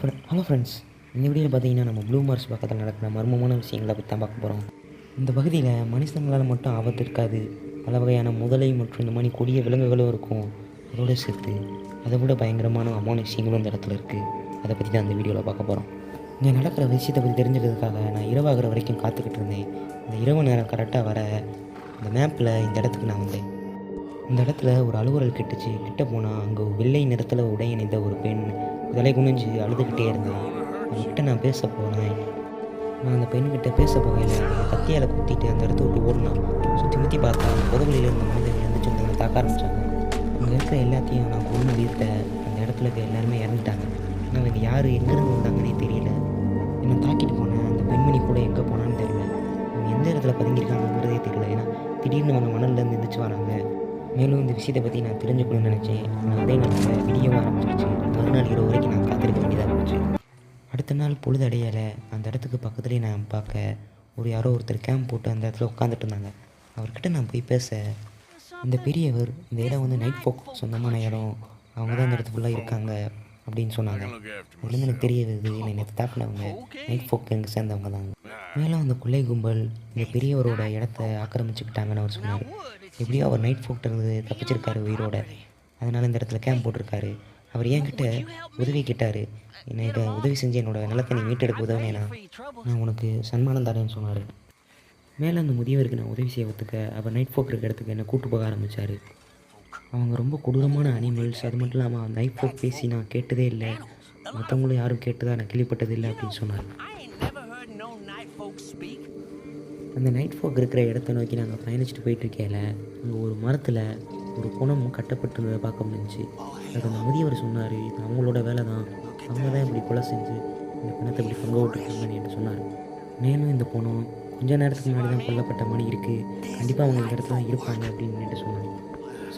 Hello friends இந்த வீடியோவில் பார்த்தீங்கன்னா நம்ம ப்ளூ மார்ஸ் பக்கத்தில் நடக்கிற மர்மமான விஷயங்களை பற்றி தான் பார்க்க போகிறோம் இந்த பகுதியில் மனுஷங்களால் மட்டும் ஆபத்து இருக்காது. பல வகையான முதலை மற்றும் இந்த மாதிரி கொடிய விலங்குகளும் இருக்கும். அதோடு சேர்த்து அதை விட பயங்கரமான அமான விஷயங்களும் இந்த இடத்துல இருக்குது அதை பற்றி தான் இந்த வீடியோவில் பார்க்க போகிறோம் இங்கே நடக்கிற விஷயத்தை பற்றி தெரிஞ்சுக்கிறதுக்காக நான் இரவாகிற வரைக்கும் காத்துக்கிட்டு இருந்தேன். இந்த இரவு நேரம் கரெக்டாக வர இந்த மேப்பில் இந்த இடத்துக்கு நான் வந்தேன். இந்த இடத்துல ஒரு அலுவலர் கிட்டுச்சு. கிட்ட போனால் அங்கே வெள்ளை நிறத்தில் உடை இணைந்த ஒரு பெண் தலை குனிஞ்சு அழுதுகிட்டே இருந்தேன் அவங்ககிட்ட நான் பேச போனேன். நான் அந்த பெண்கிட்ட பேச போகையில் கத்தியால் குத்திட்டு அந்த இடத்த விட்டு ஓடினான். சுற்றி முற்றி பார்த்தா அந்த புதவெளியில் இருந்த மனிதன் எழுந்துச்சு வந்து தாக்க ஆரம்பிச்சிட்டாங்க. அங்கே இருக்கிற எல்லாத்தையும் நான் கொண்டு வீர்த்த அந்த இடத்துல இருக்க எல்லாருமே இறந்துட்டாங்க. ஆனால் அவங்க யார் எங்கேருந்து வந்தாங்கன்னே தெரியல. என்னை தாக்கிட்டு போனேன் அந்த பெண்மணி கூட எங்கே போனான்னு தெரியல. அவங்க எந்த இடத்துல பதுங்கியிருக்காங்கங்கிறதே தெரியல. ஏன்னா திடீர்னு அவங்க மணல்லேருந்து எந்திரிச்சு வராங்க. மேலும் இந்த விஷயத்தை பற்றி நான் தெரிஞ்சுக்கணும்னு நினச்சேன். ஆனால் அதே நேரத்தில் விடியவும் ஆரம்பிச்சிருச்சு. மறுநாள் இரவு வரைக்கும் நான் காத்திருக்க வேண்டியதாக இருந்துச்சு. அடுத்த நாள் பொழுது அடையலை. அந்த இடத்துக்கு பக்கத்துலேயே நான் பார்க்க ஒரு யாரோ ஒருத்தர் கேம்ப் போட்டு அந்த இடத்துல உட்காந்துட்டு இருந்தாங்க. அவர்கிட்ட நான் போய் பேச இந்த பெரியவர் இந்த இடம் வந்து நைட் ஃபோக் சொந்தமான இடம். அவங்க தான் இந்த இடத்து ஃபுல்லாக இருக்காங்க. அப்படின்னு சொன்னாங்க. அதுலேருந்து எனக்கு தெரிய வருது என்னை தாக்குனவங்க. நைட் ஃபோக் எங்கே சேர்ந்தவங்க தான் மேலும் அந்த கொள்ளை கும்பல் இந்த பெரியவரோட இடத்த ஆக்கிரமிச்சுக்கிட்டாங்கன்னு அவர் சொன்னார். எப்படியோ அவர் நைட் ஃபோக்ட்ட தப்பிச்சிருக்காரு உயிரோட. அதனால் இந்த இடத்துல கேம்ப் போட்டிருக்காரு. அவர் என்கிட்ட உதவி கேட்டார். எனக்கு உதவி செஞ்சு என்னோட நிலத்தை நீ மீட்டெடுக்க உதவினா நான் உனக்கு சன்மானம் தரேன்னு சொன்னார். மேலே அந்த முதியவருக்கு நான் உதவி செய்ய ஒத்துக்க அவர் நைட் ஃபோக் இருக்க இடத்துக்கு என்னை கூட்டு போக ஆரம்பித்தார் அவங்க ரொம்ப கொடூரமான அனிமல்ஸ் அது மட்டும் இல்லாமல் நைட் ஃபோக் பேசி நான் கேட்டதே இல்லை. மற்றவங்களும் யாரும் கேட்டதா நான் கேள்விப்பட்டதில்லை அப்படின்னு சொன்னார். அந்த நைட் ஃபோக் இருக்கிற இடத்த நோக்கி நாங்கள் பயணிச்சுட்டு போயிட்டு இருக்கையில அங்கே ஒரு மரத்தில் ஒரு குணம் கட்டப்பட்டிருந்ததை பார்க்க முடிஞ்சு அதுக்கு அந்த முதியவர் சொன்னார் இது அவங்களோட வேலை தான் அவங்க தான் இப்படி கொலை செஞ்சு இந்த பிணத்தை இப்படி பங்கு விட்டுருக்காங்கன்னு என்று சொன்னார். மேலும் இந்த பணம் கொஞ்ச நேரத்துக்கு முன்னாடி தான் கொல்லப்பட்ட மணி இருக்குது கண்டிப்பாக அவங்க இந்த இடத்துல தான் இருப்பாங்க அப்படின்னு சொன்னாங்க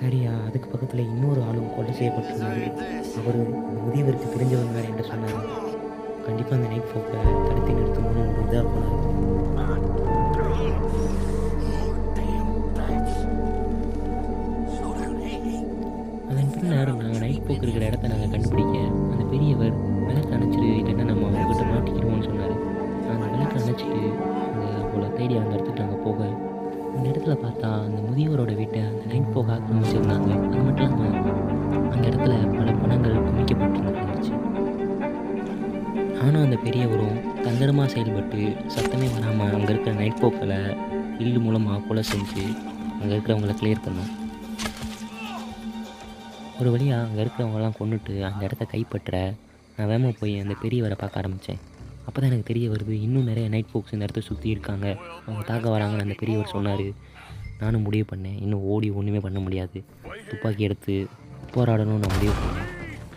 சரியா அதுக்கு பக்கத்தில் இன்னொரு ஆளும் கொலை செய்யப்பட்டிருந்தாரு அவர் முதியவருக்கு தெரிஞ்சவங்க என்று சொன்னார். கண்டிப்பாக அந்த நைட் ஃபோக்கை தடுத்து நிறுத்தணும்னு ஒரு இதாக போனார். அதன் நாங்கள் நைட் போக்கு இருக்கிற இடத்த நாங்கள் கண்டுபிடிக்க அந்த பெரியவர் விளக்கு அணைச்சிட்டு இல்லைன்னா நம்ம அவங்ககிட்ட மாட்டிக்கிடுவோம்னு சொன்னார். அந்த விளக்கு அணைச்சிட்டு அந்த போல தேடி அந்த இடத்துக்கு நாங்கள் போக அந்த இடத்துல பார்த்தா அந்த முதியவரோட வீட்டை அந்த நைட் போக ஆக்கிரமிச்சிருந்தாங்க அது மட்டும் இல்லாமல் அந்த இடத்துல பல பணங்கள் குமிக்கப்பட்டிருந்துச்சு நானும் அந்த பெரியவரும் தந்திரமாக செயல்பட்டு சத்தமே வராமல் அங்கே இருக்கிற நைட் போக்களை வில்லு மூலமாக கொலை செஞ்சு அங்கே இருக்கிறவங்கள கிளியர் பண்ணோம். ஒரு வழியாக அங்கே இருக்கிறவங்கலாம் கொண்டுட்டு அந்த இடத்த கைப்பற்ற நான் வேகமாக போய் அந்த பெரியவரை பார்க்க ஆரம்பித்தேன் அப்போ தான் எனக்கு தெரிய வருது இன்னும் நிறைய நைட் ஃபோக்ஸ் இந்த இடத்த சுற்றி இருக்காங்க. அவங்க தாக்க வராங்கன்னு அந்த பெரியவர் சொன்னார். நானும் முடிவு பண்ணேன் இன்னும் ஓடி ஒன்றுமே பண்ண முடியாது. துப்பாக்கி எடுத்து போராடணும்னு நான் முடிவு பண்ணேன்.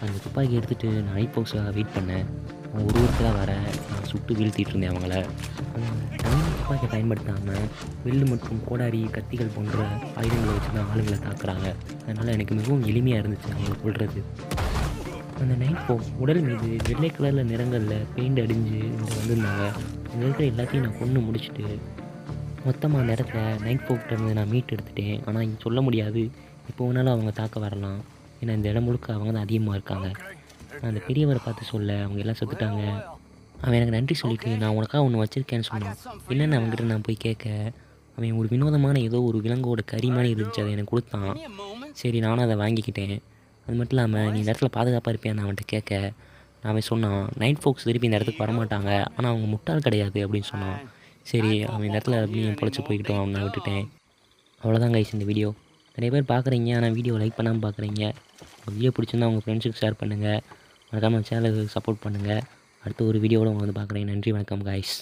அந்த துப்பாக்கி எடுத்துகிட்டு நான் நைட் ஃபோக்ஸாக வெயிட் பண்ணேன். நான் ஒரு ஒருத்தராக வர நான் சுட்டு வீழ்த்திட்டு இருந்தேன் அவங்கள. துப்பாக்கியை பயன்படுத்தாமல் வில்லு மற்றும் கோடாரி கத்திகள் போன்ற ஆயுதங்களை வச்சு தான் ஆளுங்களை தாக்குறாங்க. அதனால் எனக்கு மிகவும் எளிமையாக இருந்துச்சு அவங்களை கொள்வது அந்த நைட் போ உடல் மீது வெள்ளை கலரில் நிறங்களில் பெயிண்ட் அடிஞ்சு இங்கே வந்திருந்தாங்க. இங்கே இருக்கிற எல்லாத்தையும் நான் கொண்டு முடிச்சுட்டு மொத்தமாக அந்த இடத்துல நைட் ஃபோக்கிட்ட இருந்து நான் மீட் எடுத்துட்டேன். ஆனால் இங்கே சொல்ல முடியாது. இப்போ வேணாலும் அவங்க தாக்க வரலாம். ஏன்னா இந்த இடம் முழுக்க அவங்க தான் அதிகமாக இருக்காங்க. அந்த பெரியவரை பார்த்து சொல்ல அவங்க எல்லாம் செத்துட்டாங்க. அவன் எனக்கு நன்றி சொல்லிட்டு நான் உனக்காக ஒன்று வச்சுருக்கேன்னு சொன்னான். என்னென்ன அவங்ககிட்ட நான் போய் கேட்க அவன் ஒரு வினோதமான ஏதோ ஒரு விலங்கோட கறி மாதிரி இருந்துச்சு அதை எனக்கு கொடுத்தான். சரி நானும் அதை வாங்கிக்கிட்டேன். அது மட்டும் இல்லாமல் நீ இந்த இடத்துல பாதுகாப்பாக இருப்பியான்னு அவன்கிட்ட கேட்க நான் அவன் சொன்னான் நைட் ஃபோக்ஸ் திருப்பி இந்த இடத்துக்கு வரமாட்டாங்க. ஆனால் அவங்க முட்டாள் கிடையாது அப்படின்னு சொன்னான். சரி அவன் இந்த இடத்துல அப்படியே பொழைச்சி போய்கிட்டோம் அவனை நான் விட்டுட்டேன். அவ்வளோதான் கைஸ் இந்த வீடியோ நிறைய பேர் பார்க்குறீங்க ஆனால் வீடியோ லைக் பண்ணாமல் பார்க்குறீங்க. வீடியோ பிடிச்சிருந்தா உங்கள் ஃப்ரெண்ட்ஸுக்கு ஷேர் பண்ணுங்கள் மறக்காமல் சேனலுக்கு சப்போர்ட் பண்ணுங்கள் அடுத்த ஒரு வீடியோவில் உங்களை வந்து பார்க்குறேன். நன்றி வணக்கம் காய்ஸ்